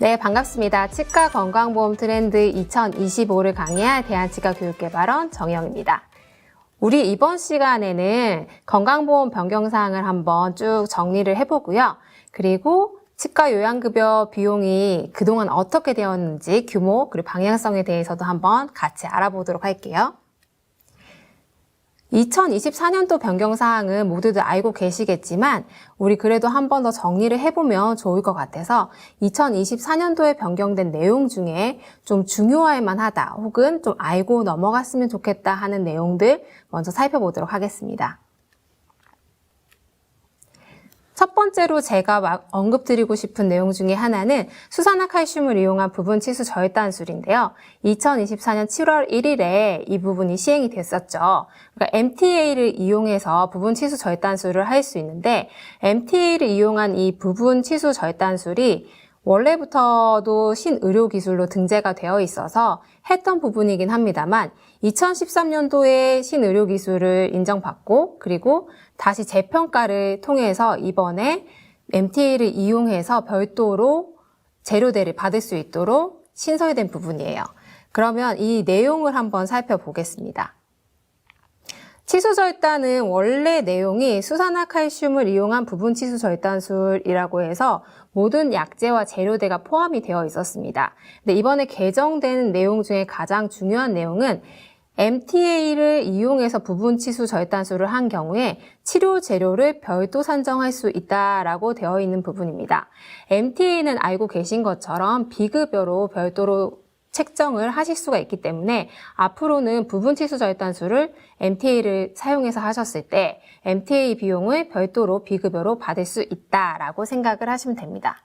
네, 반갑습니다. 치과 건강보험 트렌드 2025를 강의할 대한치과교육개발원 정영입니다. 우리 이번 시간에는 건강보험 변경사항을 한번 쭉 정리를 해보고요. 그리고 치과 요양급여 비용이 그동안 어떻게 되었는지 규모 그리고 방향성에 대해서도 한번 같이 알아보도록 할게요. 2024년도 변경사항은 모두들 알고 계시겠지만 우리 그래도 한 번 더 정리를 해보면 좋을 것 같아서 2024년도에 변경된 내용 중에 좀 중요할 만하다 혹은 좀 알고 넘어갔으면 좋겠다 하는 내용들 먼저 살펴보도록 하겠습니다. 첫 번째로 제가 막 언급드리고 싶은 내용 중에 하나는 수산화 칼슘을 이용한 부분 치수 절단술인데요. 2024년 7월 1일에 이 부분이 시행이 됐었죠. 그러니까 MTA를 이용해서 부분 치수 절단술을 할 수 있는데 MTA를 이용한 이 부분 치수 절단술이 원래부터도 신의료 기술로 등재가 되어 있어서 했던 부분이긴 합니다만 2013년도에 신의료 기술을 인정받고 그리고 다시 재평가를 통해서 이번에 MTA를 이용해서 별도로 재료대를 받을 수 있도록 신설된 부분이에요. 그러면 이 내용을 한번 살펴보겠습니다. 치수절단은 원래 내용이 수산화 칼슘을 이용한 부분 치수절단술이라고 해서 모든 약재와 재료대가 포함이 되어 있었습니다. 근데 이번에 개정된 내용 중에 가장 중요한 내용은 MTA를 이용해서 부분 치수 절단술을 한 경우에 치료 재료를 별도 산정할 수 있다라고 되어 있는 부분입니다. MTA는 알고 계신 것처럼 비급여로 별도로 책정을 하실 수가 있기 때문에 앞으로는 부분 치수 절단술을 MTA를 사용해서 하셨을 때 MTA 비용을 별도로 비급여로 받을 수 있다라고 생각을 하시면 됩니다.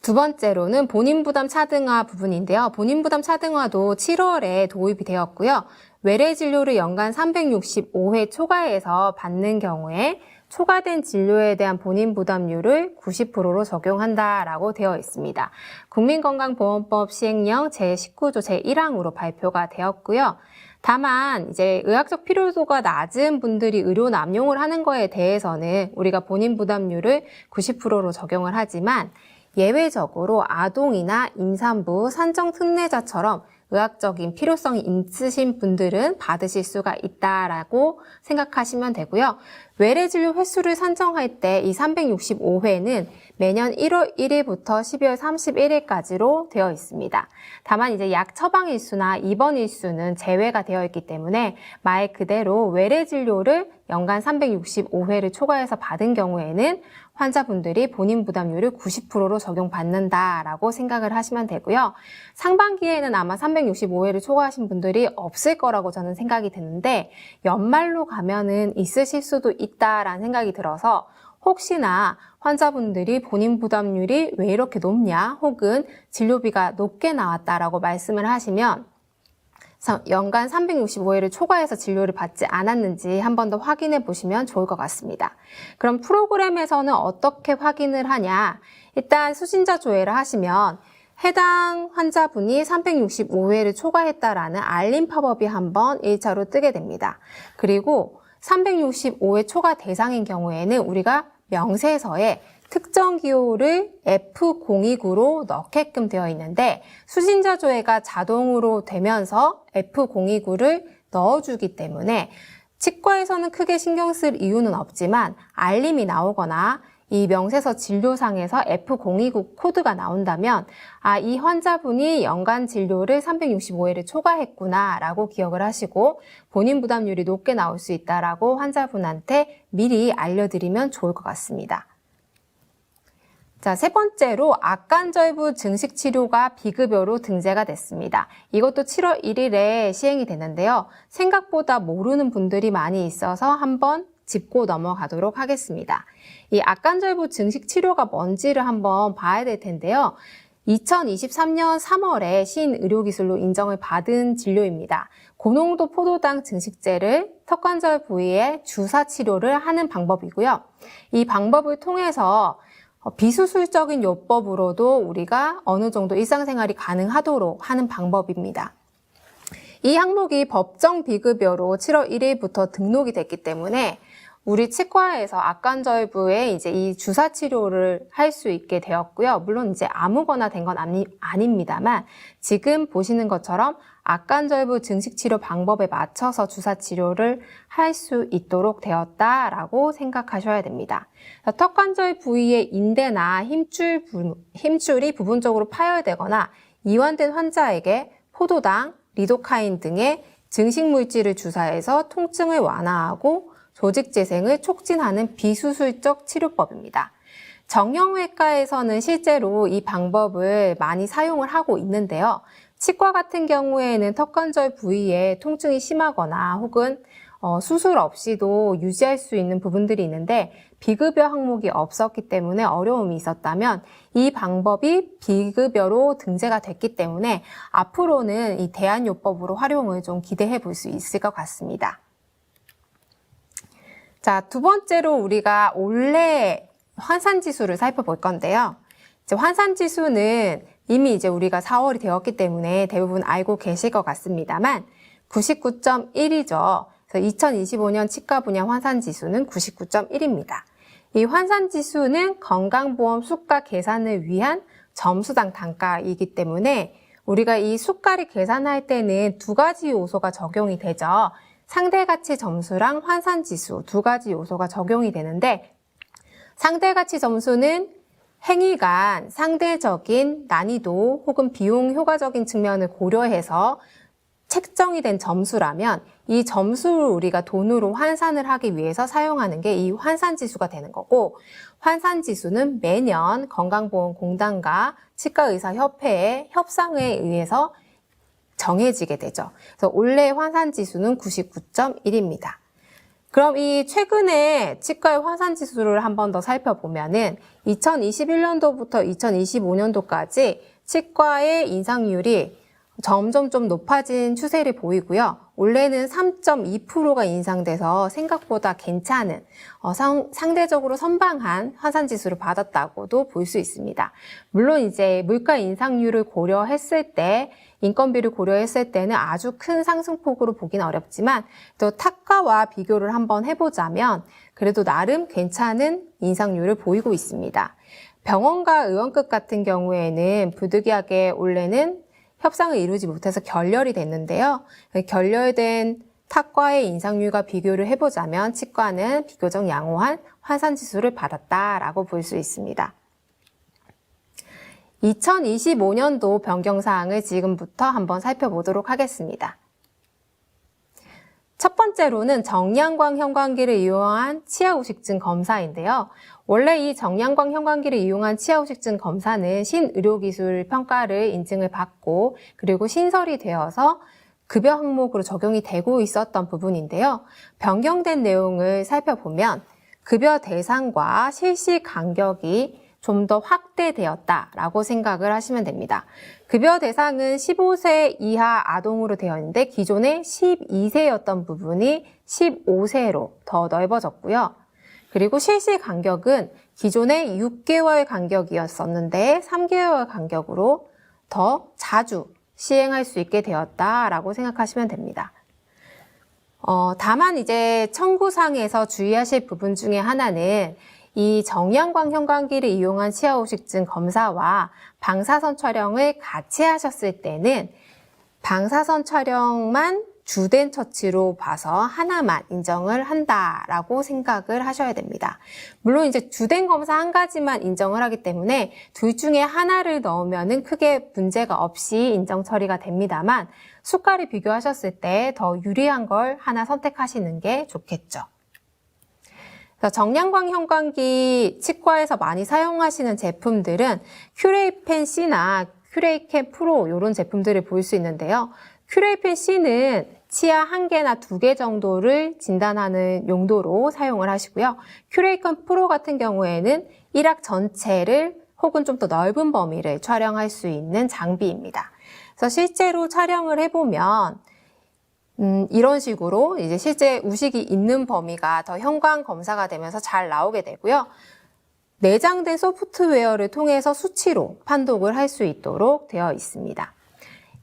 두 번째로는 본인 부담 차등화 부분인데요. 본인 부담 차등화도 7월에 도입이 되었고요. 외래 진료를 연간 365회 초과해서 받는 경우에 초과된 진료에 대한 본인 부담률을 90%로 적용한다라고 되어 있습니다. 국민건강보험법 시행령 제19조 제1항으로 발표가 되었고요. 다만 이제 의학적 필요도가 낮은 분들이 의료 남용을 하는 거에 대해서는 우리가 본인 부담률을 90%로 적용을 하지만 예외적으로 아동이나 임산부, 산정 특례자처럼 의학적인 필요성이 있으신 분들은 받으실 수가 있다라고 생각하시면 되고요. 외래 진료 횟수를 산정할 때 이 365회는 매년 1월 1일부터 12월 31일까지로 되어 있습니다. 다만 이제 약 처방 일수나 입원 일수는 제외가 되어 있기 때문에 말 그대로 외래 진료를 연간 365회를 초과해서 받은 경우에는 환자분들이 본인 부담률을 90%로 적용받는다라고 생각을 하시면 되고요. 상반기에는 아마 365회를 초과하신 분들이 없을 거라고 저는 생각이 드는데 연말로 가면은 있으실 수도 있다라는 생각이 들어서 혹시나 환자분들이 본인 부담률이 왜 이렇게 높냐 혹은 진료비가 높게 나왔다라고 말씀을 하시면 연간 365회를 초과해서 진료를 받지 않았는지 한 번 더 확인해 보시면 좋을 것 같습니다. 그럼 프로그램에서는 어떻게 확인을 하냐? 일단 수신자 조회를 하시면 해당 환자분이 365회를 초과했다라는 알림 팝업이 한 번 1차로 뜨게 됩니다. 그리고 365회 초과 대상인 경우에는 우리가 명세서에 특정 기호를 F029로 넣게끔 되어 있는데 수신자 조회가 자동으로 되면서 F029를 넣어주기 때문에 치과에서는 크게 신경 쓸 이유는 없지만 알림이 나오거나 이 명세서 진료상에서 F029 코드가 나온다면 아, 이 환자분이 연간 진료를 365회를 초과했구나 라고 기억을 하시고 본인 부담률이 높게 나올 수 있다라고 환자분한테 미리 알려드리면 좋을 것 같습니다. 자, 세 번째로 악관절부 증식 치료가 비급여로 등재가 됐습니다. 이것도 7월 1일에 시행이 됐는데요. 생각보다 모르는 분들이 많이 있어서 한번 짚고 넘어가도록 하겠습니다. 이 악관절부 증식 치료가 뭔지를 한번 봐야 될 텐데요. 2023년 3월에 신의료기술로 인정을 받은 진료입니다. 고농도 포도당 증식제를 턱관절 부위에 주사 치료를 하는 방법이고요. 이 방법을 통해서 비수술적인 요법으로도 우리가 어느 정도 일상생활이 가능하도록 하는 방법입니다. 이 항목이 법정 비급여로 7월 1일부터 등록이 됐기 때문에 우리 치과에서 악관절부에 이제 이 주사 치료를 할 수 있게 되었고요. 물론 이제 아무거나 된 건 아니, 아닙니다만 지금 보시는 것처럼 악관절부 증식 치료 방법에 맞춰서 주사 치료를 할 수 있도록 되었다라고 생각하셔야 됩니다. 턱관절 부위의 인대나 힘줄, 부- 힘줄이 부분적으로 파열되거나 이완된 환자에게 포도당, 리도카인 등의 증식 물질을 주사해서 통증을 완화하고 조직 재생을 촉진하는 비수술적 치료법입니다. 정형외과에서는 실제로 이 방법을 많이 사용을 하고 있는데요. 치과 같은 경우에는 턱관절 부위에 통증이 심하거나 혹은 어, 수술 없이도 유지할 수 있는 부분들이 있는데 비급여 항목이 없었기 때문에 어려움이 있었다면 이 방법이 비급여로 등재가 됐기 때문에 앞으로는 이 대안요법으로 활용을 좀 기대해 볼 수 있을 것 같습니다. 자, 두 번째로 우리가 올해 환산지수를 살펴볼 건데요. 환산지수는 이미 이제 우리가 4월이 되었기 때문에 대부분 알고 계실 것 같습니다만 99.1이죠. 그래서 2025년 치과 분야 환산 지수는 99.1입니다. 이 환산 지수는 건강보험 수가 계산을 위한 점수당 단가이기 때문에 우리가 이 수가를 계산할 때는 두 가지 요소가 적용이 되죠. 상대 가치 점수랑 환산 지수 두 가지 요소가 적용이 되는데 상대 가치 점수는 행위 간 상대적인 난이도 혹은 비용 효과적인 측면을 고려해서 책정이 된 점수라면 이 점수를 우리가 돈으로 환산을 하기 위해서 사용하는 게 이 환산지수가 되는 거고 환산지수는 매년 건강보험공단과 치과의사협회의 협상에 의해서 정해지게 되죠. 그래서 올해 환산지수는 99.1입니다. 그럼 이 최근에 치과의 환산 지수를 한 번 더 살펴보면은 2021년도부터 2025년도까지 치과의 인상률이 점점 좀 높아진 추세를 보이고요. 올해는 3.2%가 인상돼서 생각보다 괜찮은 어, 상, 상대적으로 선방한 환산 지수를 받았다고도 볼 수 있습니다. 물론 이제 물가 인상률을 고려했을 때 인건비를 고려했을 때는 아주 큰 상승폭으로 보긴 어렵지만 또 탁과와 비교를 한번 해보자면 그래도 나름 괜찮은 인상률을 보이고 있습니다. 병원과 의원급 같은 경우에는 부득이하게 올해는 협상을 이루지 못해서 결렬이 됐는데요. 결렬된 탁과의 인상률과 비교를 해보자면 치과는 비교적 양호한 환산지수를 받았다라고 볼 수 있습니다. 2025년도 변경사항을 지금부터 한번 살펴보도록 하겠습니다. 첫 번째로는 정량광 형광기를 이용한 치아우식증 검사인데요. 원래 이 정량광 형광기를 이용한 치아우식증 검사는 신의료기술 평가를 인증을 받고 그리고 신설이 되어서 급여 항목으로 적용이 되고 있었던 부분인데요. 변경된 내용을 살펴보면 급여 대상과 실시 간격이 좀 더 확대되었다라고 생각을 하시면 됩니다. 급여 대상은 15세 이하 아동으로 되어 있는데 기존에 12세였던 부분이 15세로 더 넓어졌고요. 그리고 실시 간격은 기존에 6개월 간격이었었는데 3개월 간격으로 더 자주 시행할 수 있게 되었다라고 생각하시면 됩니다. 어, 다만 이제 청구상에서 주의하실 부분 중에 하나는 이 정량광 형광기를 이용한 치아 오식증 검사와 방사선 촬영을 같이 하셨을 때는 방사선 촬영만 주된 처치로 봐서 하나만 인정을 한다라고 생각을 하셔야 됩니다. 물론 이제 주된 검사 한 가지만 인정을 하기 때문에 둘 중에 하나를 넣으면은 크게 문제가 없이 인정 처리가 됩니다만 수가를 비교하셨을 때 더 유리한 걸 하나 선택하시는 게 좋겠죠. 정량광 형광기 치과에서 많이 사용하시는 제품들은 큐레이펜 C나 큐레이캠 프로 이런 제품들을 볼 수 있는데요. 큐레이펜 C는 치아 한 개나 두 개 정도를 진단하는 용도로 사용을 하시고요. 큐레이컨 프로 같은 경우에는 일학 전체를 혹은 좀 더 넓은 범위를 촬영할 수 있는 장비입니다. 그래서 실제로 촬영을 해보면 음, 이런 식으로 이제 실제 우식이 있는 범위가 더 형광 검사가 되면서 잘 나오게 되고요. 내장된 소프트웨어를 통해서 수치로 판독을 할 수 있도록 되어 있습니다.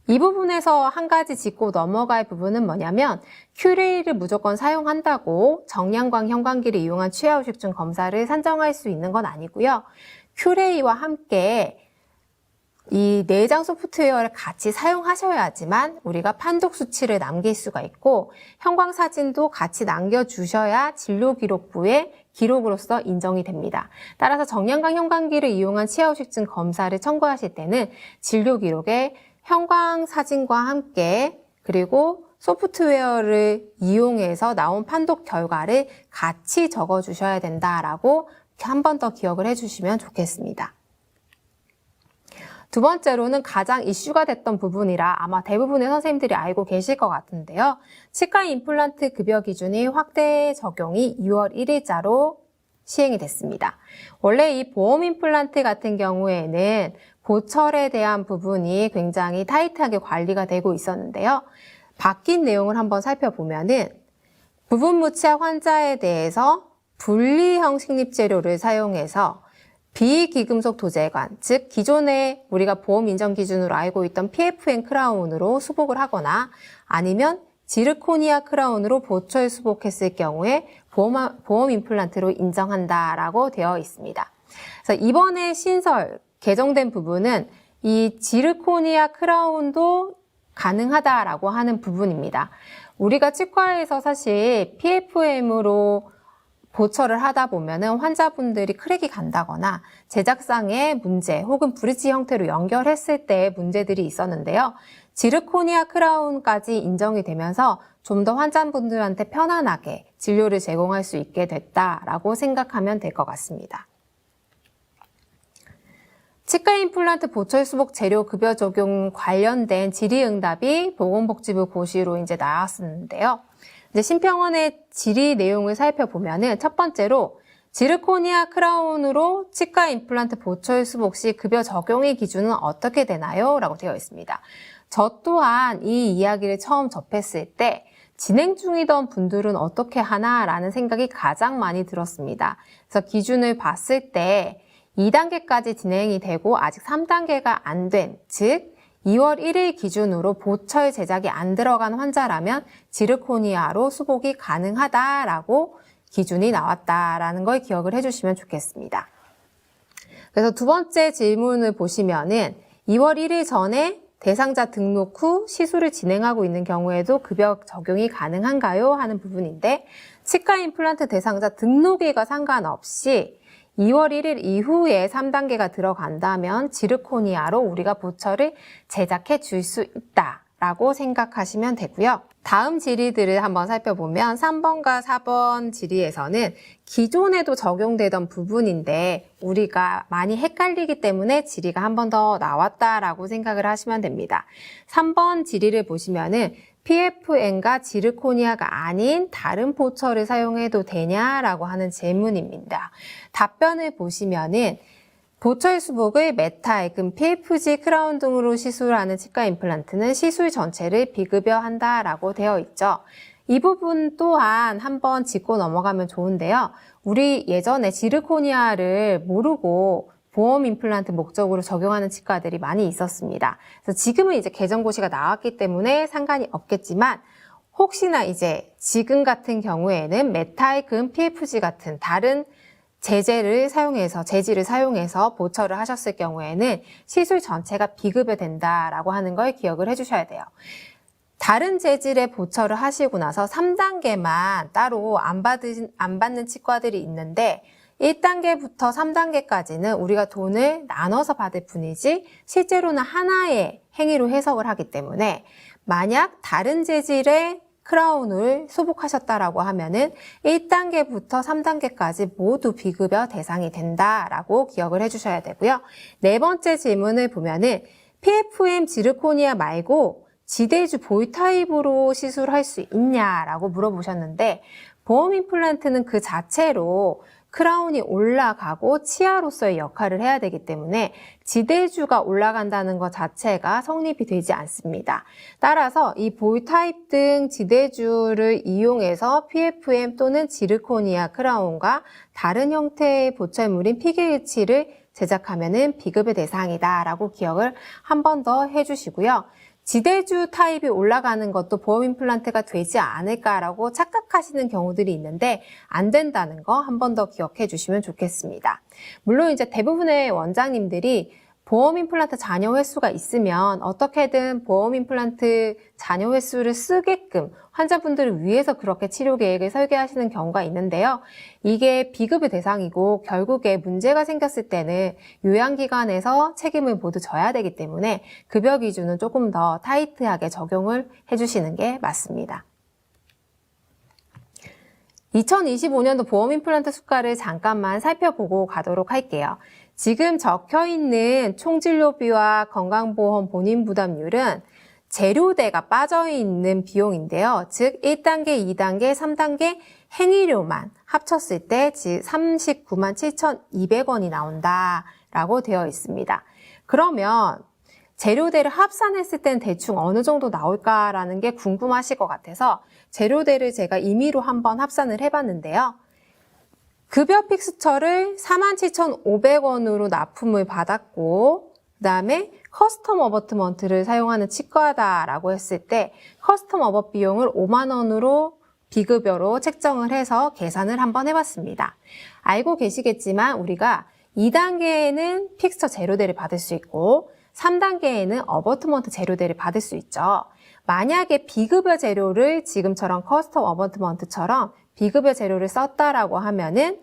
이 부분에서 한 가지 짚고 넘어갈 부분은 뭐냐면 큐레이를 무조건 사용한다고 정량광 형광기를 이용한 취하 우식증 검사를 산정할 수 있는 건 아니고요. 큐레이와 함께 이 내장 소프트웨어를 같이 사용하셔야지만 우리가 판독 수치를 남길 수가 있고 형광 사진도 같이 남겨주셔야 진료 기록부에 기록으로서 인정이 됩니다. 따라서 정량광 형광기를 이용한 치아후식증 검사를 청구하실 때는 진료 기록에 형광 사진과 함께 그리고 소프트웨어를 이용해서 나온 판독 결과를 같이 적어 주셔야 된다라고 한 번 더 기억을 해주시면 좋겠습니다. 두 번째로는 가장 이슈가 됐던 부분이라 아마 대부분의 선생님들이 알고 계실 것 같은데요. 치과 임플란트 급여 기준이 확대 적용이 2월 1일자로 시행이 됐습니다. 원래 이 보험 임플란트 같은 경우에는 보철에 대한 부분이 굉장히 타이트하게 관리가 되고 있었는데요. 바뀐 내용을 한번 살펴보면은 부분 무치아 환자에 대해서 분리 형 식립 재료를 사용해서 비기금속 도제관, 즉 기존에 우리가 보험 인정 기준으로 알고 있던 PFN 크라운으로 수복을 하거나 아니면 지르코니아 크라운으로 보철 수복했을 경우에 보험, 보험 임플란트로 인정한다라고 되어 있습니다. 그래서 이번에 신설 개정된 부분은 이 지르코니아 크라운도 가능하다라고 하는 부분입니다. 우리가 치과에서 사실 PFM으로 보철을 하다 보면은 환자분들이 크랙이 간다거나 제작상의 문제 혹은 브릿지 형태로 연결했을 때 문제들이 있었는데요. 지르코니아 크라운까지 인정이 되면서 좀 더 환자분들한테 편안하게 진료를 제공할 수 있게 됐다라고 생각하면 될 것 같습니다. 치과 임플란트 보철 수복 재료 급여 적용 관련된 질의응답이 보건복지부 고시로 이제 나왔었는데요. 이제 심평원의 질의 내용을 살펴보면은 첫 번째로 지르코니아 크라운으로 치과 임플란트 보철 수복 시 급여 적용의 기준은 어떻게 되나요? 라고 되어 있습니다. 저 또한 이 이야기를 처음 접했을 때 진행 중이던 분들은 어떻게 하나라는 생각이 가장 많이 들었습니다. 그래서 기준을 봤을 때 2단계까지 진행이 되고 아직 3단계가 안 된, 즉 2월 1일 기준으로 보철 제작이 안 들어간 환자라면 지르코니아로 수복이 가능하다라고 기준이 나왔다라는 걸 기억을 해주시면 좋겠습니다. 그래서 두 번째 질문을 보시면은 2월 1일 전에 대상자 등록 후 시술을 진행하고 있는 경우에도 급여 적용이 가능한가요? 하는 부분인데 치과 임플란트 대상자 등록일과 상관없이 2월 1일 이후에 3단계가 들어간다면 지르코니아로 우리가 보철을 제작해 줄 수 있다라고 생각하시면 되고요. 다음 질의들을 한번 살펴보면 3번과 4번 질의에서는 기존에도 적용되던 부분인데 우리가 많이 헷갈리기 때문에 질의가 한 번 더 나왔다라고 생각을 하시면 됩니다. 3번 질의를 보시면은 PFN과 지르코니아가 아닌 다른 보철을 사용해도 되냐라고 하는 질문입니다. 답변을 보시면은 보철 메탈, 금 PFG 크라운 등으로 시술하는 치과 임플란트는 시술 전체를 비급여 한다라고 되어 있죠. 이 부분 또한 한번 짚고 넘어가면 좋은데요. 우리 예전에 지르코니아를 모르고 보험 임플란트 목적으로 적용하는 치과들이 많이 있었습니다. 그래서 지금은 이제 개정고시가 나왔기 때문에 상관이 없겠지만 혹시나 이제 지금 같은 경우에는 메탈, 금, PFG 같은 다른 제재를 사용해서 재질을 사용해서 보철을 하셨을 경우에는 시술 전체가 비급여 된다라고 하는 걸 기억을 해주셔야 돼요. 다른 재질의 보철을 하시고 나서 3단계만 따로 안 받은 안 받는 치과들이 있는데 1단계부터 3단계까지는 우리가 돈을 나눠서 받을 뿐이지 실제로는 하나의 행위로 해석을 하기 때문에 만약 다른 재질의 크라운을 소복하셨다라고 하면은 1단계부터 3단계까지 모두 비급여 대상이 된다라고 기억을 해주셔야 되고요. 네 번째 질문을 보면은 PFM 지르코니아 말고 지대주 보이 타입으로 시술할 수 있냐라고 물어보셨는데 보험 임플란트는 그 자체로 크라운이 올라가고 치아로서의 역할을 해야 되기 때문에 지대주가 올라간다는 것 자체가 성립이 되지 않습니다. 따라서 이 볼 타입 등 지대주를 이용해서 PFM 또는 지르코니아 크라운과 다른 형태의 보철물인 피계일치를 제작하면은 비급의 대상이다라고 기억을 한 번 더 해주시고요. 지대주 타입이 올라가는 것도 보험 임플란트가 되지 않을까라고 착각하시는 경우들이 있는데 안 된다는 거 한 번 더 기억해 주시면 좋겠습니다. 물론 이제 대부분의 원장님들이 보험 임플란트 잔여 횟수가 있으면 어떻게든 보험 임플란트 잔여 횟수를 쓰게끔 환자분들을 위해서 그렇게 치료 계획을 설계하시는 경우가 있는데요. 이게 비급의 대상이고 결국에 문제가 생겼을 때는 요양기관에서 책임을 모두 져야 되기 때문에 급여 기준은 조금 더 타이트하게 적용을 해주시는 게 맞습니다. 2025년도 보험 임플란트 수가를 잠깐만 살펴보고 가도록 할게요. 지금 적혀 있는 총진료비와 건강보험 본인 부담률은 재료대가 빠져 있는 비용인데요. 즉 1단계, 2단계, 3단계 행위료만 합쳤을 때 39만 7,200원이 나온다라고 되어 있습니다. 그러면 재료대를 합산했을 때는 대충 어느 정도 나올까라는 게 궁금하실 것 같아서 재료대를 제가 임의로 한번 합산을 해봤는데요. 급여 픽스처를 47,500원으로 납품을 받았고 그 다음에 커스텀 어버트먼트를 사용하는 치과다라고 했을 때 커스텀 어버 비용을 5만 원으로 비급여로 책정을 해서 계산을 한번 해봤습니다. 알고 계시겠지만 우리가 2단계에는 픽스처 재료대를 받을 수 있고 3단계에는 어버트먼트 재료대를 받을 수 있죠. 만약에 비급여 재료를 지금처럼 커스텀 어버트먼트처럼 비급여 재료를 썼다라고 하면은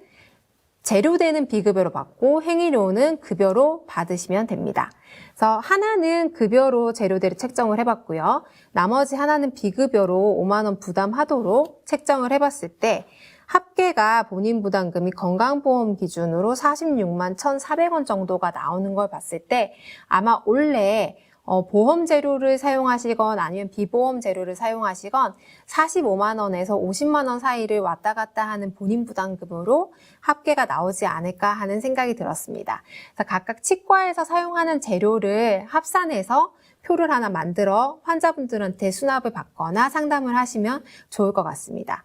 재료대는 비급여로 받고 행위료는 급여로 받으시면 됩니다. 그래서 하나는 급여로 재료대를 책정을 해봤고요. 나머지 하나는 비급여로 5만 원 부담하도록 책정을 해봤을 때 합계가 본인 부담금이 건강보험 기준으로 46만 1,400원 정도가 나오는 걸 봤을 때 아마 올해 어, 보험 재료를 사용하시건 아니면 비보험 재료를 사용하시건 45만 원에서 50만 원 사이를 왔다 갔다 하는 본인 부담금으로 합계가 나오지 않을까 하는 생각이 들었습니다. 각각 치과에서 사용하는 재료를 합산해서 표를 하나 만들어 환자분들한테 수납을 받거나 상담을 하시면 좋을 것 같습니다.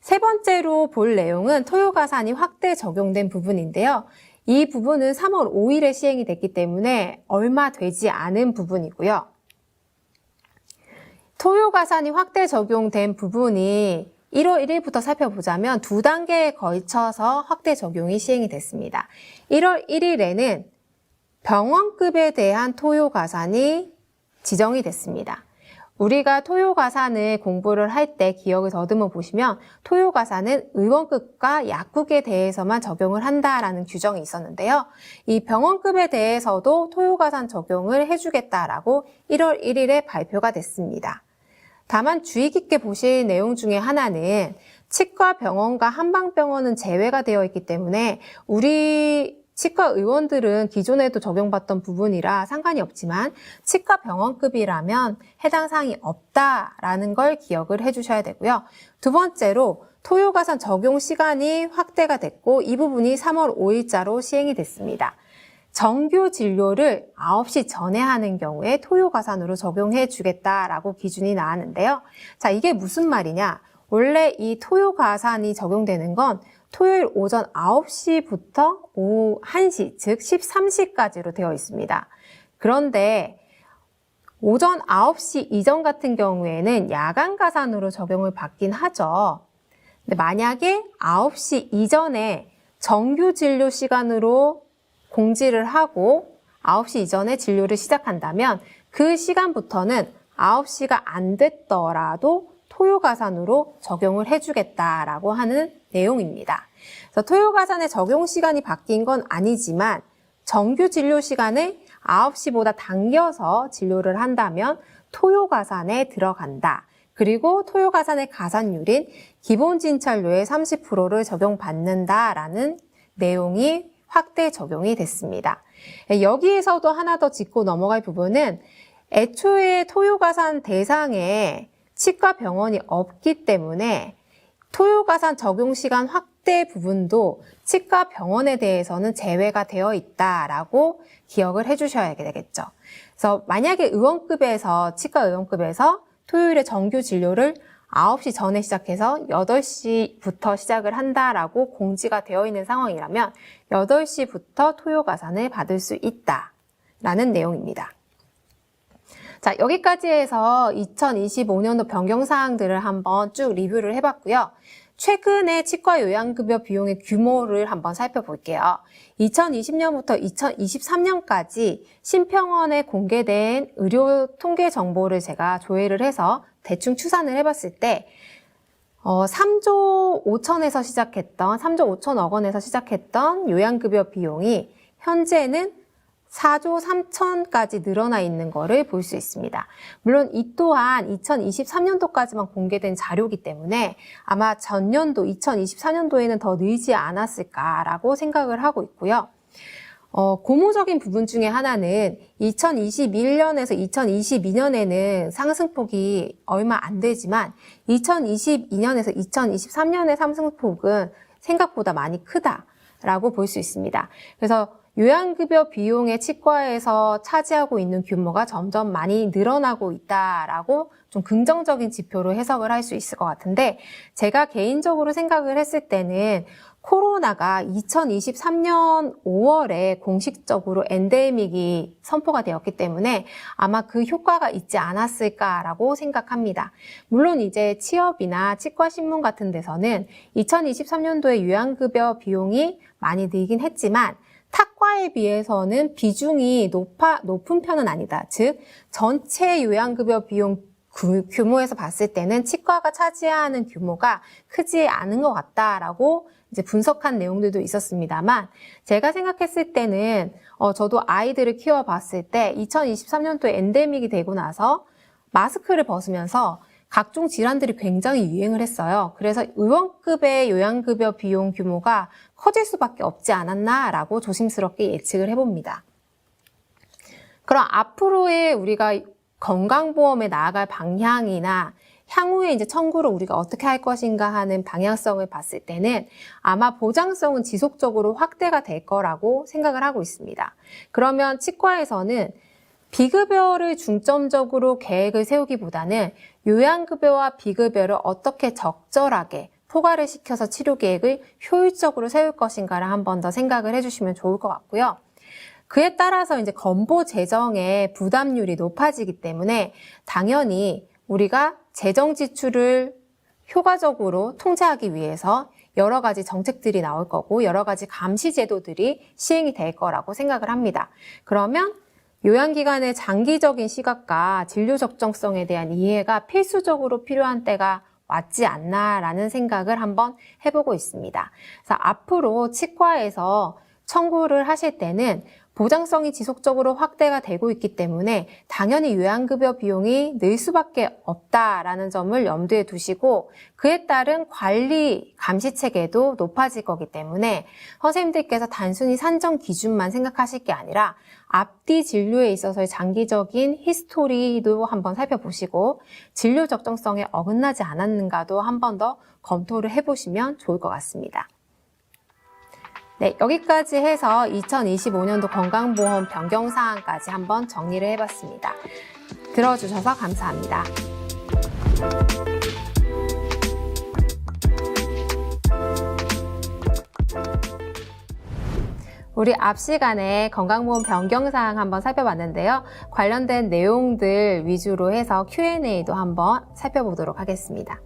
세 번째로 볼 내용은 토요가산이 확대 적용된 부분인데요. 이 부분은 3월 5일에 시행이 됐기 때문에 얼마 되지 않은 부분이고요. 토요가산이 확대 적용된 부분이 1월 1일부터 살펴보자면 두 단계에 걸쳐서 확대 적용이 시행이 됐습니다. 1월 1일에는 병원급에 대한 토요가산이 지정이 됐습니다. 우리가 토요가산을 공부를 할 때 기억을 더듬어 보시면 토요가산은 의원급과 약국에 대해서만 적용을 한다라는 규정이 있었는데요. 이 병원급에 대해서도 토요가산 적용을 해주겠다라고 1월 1일에 발표가 됐습니다. 다만 주의 깊게 보실 내용 중에 하나는 치과 병원과 한방병원은 제외가 되어 있기 때문에 우리 치과 의원들은 기존에도 적용받던 부분이라 상관이 없지만 치과 병원급이라면 해당 사항이 없다라는 걸 기억을 해주셔야 되고요. 두 번째로 토요가산 적용 시간이 확대가 됐고 이 부분이 3월 5일자로 시행이 됐습니다. 정규 진료를 9시 전에 하는 경우에 토요가산으로 적용해 주겠다라고 기준이 나왔는데요. 자, 이게 무슨 말이냐? 원래 이 토요가산이 적용되는 건 토요일 오전 9시부터 오후 1시, 즉 13시까지로 되어 있습니다. 그런데 오전 9시 이전 같은 경우에는 야간 가산으로 적용을 받긴 하죠. 근데 만약에 9시 이전에 정규 진료 시간으로 공지를 하고 9시 이전에 진료를 시작한다면 그 시간부터는 9시가 안 됐더라도 토요가산으로 적용을 해주겠다라고 하는 내용입니다. 그래서 토요가산의 적용 시간이 바뀐 건 아니지만 정규 진료 시간을 9시보다 당겨서 진료를 한다면 토요가산에 들어간다. 그리고 토요가산의 가산율인 기본 진찰료의 30%를 적용받는다라는 내용이 확대 적용이 됐습니다. 여기에서도 하나 더 짚고 넘어갈 부분은 애초에 토요가산 대상에 치과 병원이 없기 때문에 토요가산 적용 시간 확대 부분도 치과 병원에 대해서는 제외가 되어 있다라고 기억을 해주셔야 되겠죠. 그래서 만약에 의원급에서 치과 의원급에서 토요일에 정규 진료를 9시 전에 시작해서 8시부터 시작을 한다라고 공지가 되어 있는 상황이라면 8시부터 토요 가산을 받을 수 있다라는 내용입니다. 자, 여기까지 해서 2025년도 변경 사항들을 한번 쭉 리뷰를 해봤고요. 최근에 치과 요양급여 비용의 규모를 한번 살펴볼게요. 2020년부터 2023년까지 신평원에 공개된 의료 통계 정보를 제가 조회를 해서 대충 추산을 해봤을 때 어, 3조 5천에서 시작했던 3조 5천억 원에서 시작했던 요양급여 비용이 현재는 4조 3천까지 늘어나 있는 것을 볼 수 있습니다. 물론 이 또한 2023년도까지만 공개된 자료이기 때문에 아마 전년도 2024년도에는 더 늘지 않았을까라고 생각을 하고 있고요. 어, 고무적인 부분 중에 하나는 2021년에서 2022년에는 상승폭이 얼마 안 되지만 2022년에서 2023년의 상승폭은 생각보다 많이 크다라고 볼 수 있습니다. 그래서 요양급여 비용의 치과에서 차지하고 있는 규모가 점점 많이 늘어나고 있다라고 좀 긍정적인 지표로 해석을 할 수 있을 것 같은데 제가 개인적으로 생각을 했을 때는 코로나가 2023년 5월에 공식적으로 엔데믹이 선포가 되었기 때문에 아마 그 효과가 있지 않았을까라고 생각합니다. 물론 이제 취업이나 치과신문 같은 데서는 2023년도에 요양급여 비용이 많이 늘긴 했지만 탁과에 비해서는 비중이 높아, 높은 편은 아니다. 즉, 전체 요양급여 비용 규모에서 봤을 때는 치과가 차지하는 규모가 크지 않은 것 같다라고 이제 분석한 내용들도 있었습니다만 제가 생각했을 때는 어, 저도 아이들을 키워봤을 때 2023년도에 엔데믹이 되고 나서 마스크를 벗으면서 각종 질환들이 굉장히 유행을 했어요. 그래서 의원급의 요양급여 비용 규모가 커질 수밖에 없지 않았나라고 조심스럽게 예측을 해봅니다. 그럼 앞으로의 우리가 건강보험에 나아갈 방향이나 향후에 이제 청구를 우리가 어떻게 할 것인가 하는 방향성을 봤을 때는 아마 보장성은 지속적으로 확대가 될 거라고 생각을 하고 있습니다. 그러면 치과에서는 비급여를 중점적으로 계획을 세우기보다는 요양급여와 비급여를 어떻게 적절하게 포괄을 시켜서 치료 계획을 효율적으로 세울 것인가를 한 번 더 생각을 해주시면 좋을 것 같고요. 그에 따라서 이제 건보 재정의 부담률이 높아지기 때문에 당연히 우리가 재정 지출을 효과적으로 통제하기 위해서 여러 가지 정책들이 나올 거고 여러 가지 감시 제도들이 시행이 될 거라고 생각을 합니다. 그러면 요양기관의 장기적인 시각과 진료 적정성에 대한 이해가 필수적으로 필요한 때가 왔지 않나라는 생각을 한번 해보고 있습니다. 그래서 앞으로 치과에서 청구를 하실 때는 보장성이 지속적으로 확대가 되고 있기 때문에 당연히 요양급여 비용이 늘 수밖에 없다라는 점을 염두에 두시고 그에 따른 관리 감시 체계도 높아질 거기 때문에 선생님들께서 단순히 산정 기준만 생각하실 게 아니라 앞뒤 진료에 있어서의 장기적인 히스토리도 한번 살펴보시고 진료 적정성에 어긋나지 않았는가도 한 번 더 검토를 해보시면 좋을 것 같습니다. 네, 여기까지 해서 2025년도 건강보험 변경 사항까지 한번 정리를 해봤습니다. 들어주셔서 감사합니다. 우리 앞 시간에 건강보험 변경 사항 한번 살펴봤는데요. 관련된 내용들 위주로 해서 Q&A도 한번 살펴보도록 하겠습니다.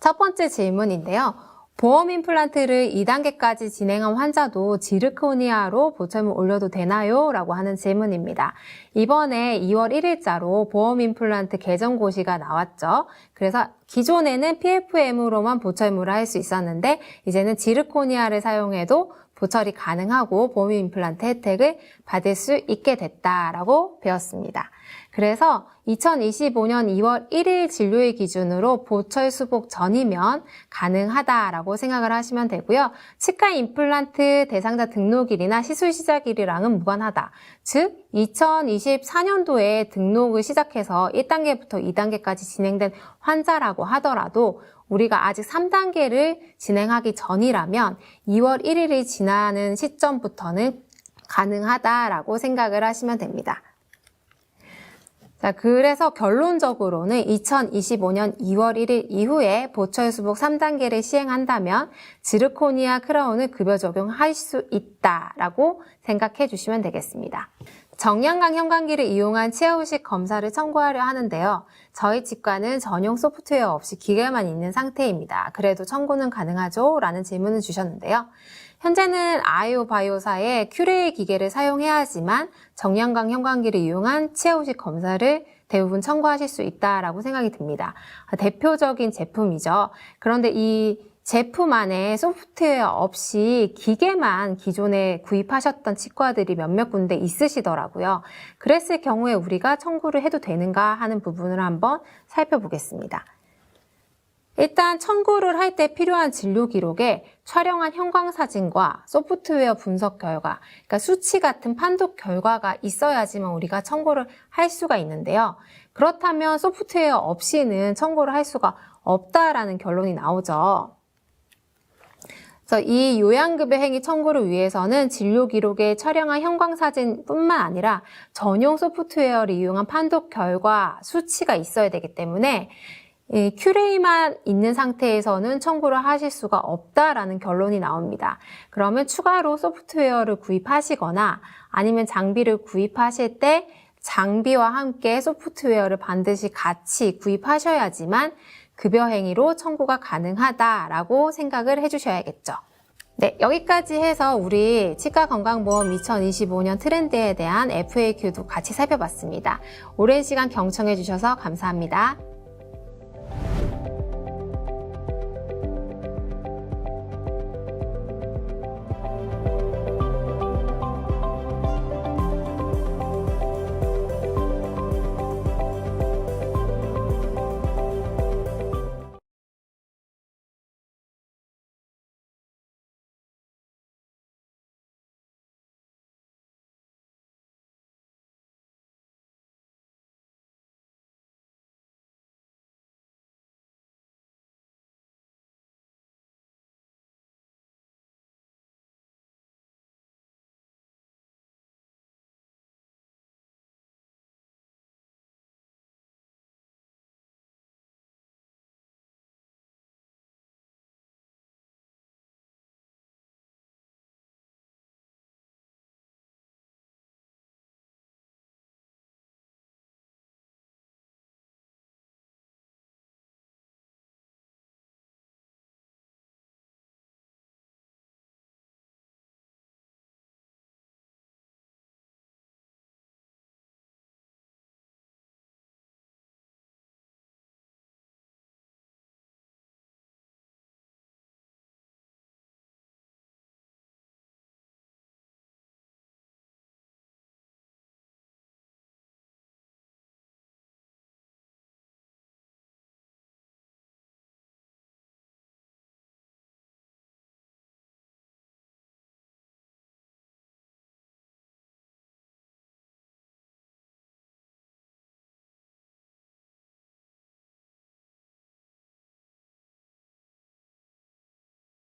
첫 번째 질문인데요. 보험 임플란트를 2단계까지 진행한 환자도 지르코니아로 보철물 올려도 되나요? 라고 하는 질문입니다. 이번에 2월 1일자로 보험 임플란트 개정 고시가 나왔죠. 그래서 기존에는 PFM으로만 보철물을 할 수 있었는데 이제는 지르코니아를 사용해도 보철이 가능하고 보험 임플란트 혜택을 받을 수 있게 됐다라고 배웠습니다. 그래서 2025년 2월 1일 진료일 기준으로 보철 수복 전이면 가능하다라고 생각을 하시면 되고요. 치과 임플란트 대상자 등록일이나 시술 시작일이랑은 무관하다. 즉 2024년도에 등록을 시작해서 1단계부터 2단계까지 진행된 환자라고 하더라도 우리가 아직 3단계를 진행하기 전이라면 2월 1일이 지나는 시점부터는 가능하다라고 생각을 하시면 됩니다. 자, 그래서 결론적으로는 2025년 2월 1일 이후에 보철 수복 3단계를 시행한다면 지르코니아 크라운을 급여 적용할 수 있다라고 생각해 주시면 되겠습니다. 정량강 형광기를 이용한 치아후식 검사를 청구하려 하는데요. 저희 치과는 전용 소프트웨어 없이 기계만 있는 상태입니다. 그래도 청구는 가능하죠? 라는 질문을 주셨는데요. 현재는 아이오 바이오사의 큐레이 기계를 사용해야 하지만 정량강 형광기를 이용한 치아후식 검사를 대부분 청구하실 수 있다라고 생각이 듭니다. 대표적인 제품이죠. 그런데 이 제품 안에 소프트웨어 없이 기계만 기존에 구입하셨던 치과들이 몇몇 군데 있으시더라고요. 그랬을 경우에 우리가 청구를 해도 되는가 하는 부분을 한번 살펴보겠습니다. 일단 청구를 할 때 필요한 진료 기록에 촬영한 형광 사진과 소프트웨어 분석 결과, 그러니까 수치 같은 판독 결과가 있어야지만 우리가 청구를 할 수가 있는데요. 그렇다면 소프트웨어 없이는 청구를 할 수가 없다라는 결론이 나오죠. 그래서 이 요양급여 행위 청구를 위해서는 진료 기록에 촬영한 형광 사진뿐만 아니라 전용 소프트웨어를 이용한 판독 결과 수치가 있어야 되기 때문에 이 큐레이만 있는 상태에서는 청구를 하실 수가 없다라는 결론이 나옵니다. 그러면 추가로 소프트웨어를 구입하시거나 아니면 장비를 구입하실 때 장비와 함께 소프트웨어를 반드시 같이 구입하셔야지만 급여 행위로 청구가 가능하다라고 생각을 해주셔야겠죠. 네, 여기까지 해서 우리 치과건강보험 2025년 트렌드에 대한 FAQ도 같이 살펴봤습니다. 오랜 시간 경청해주셔서 감사합니다.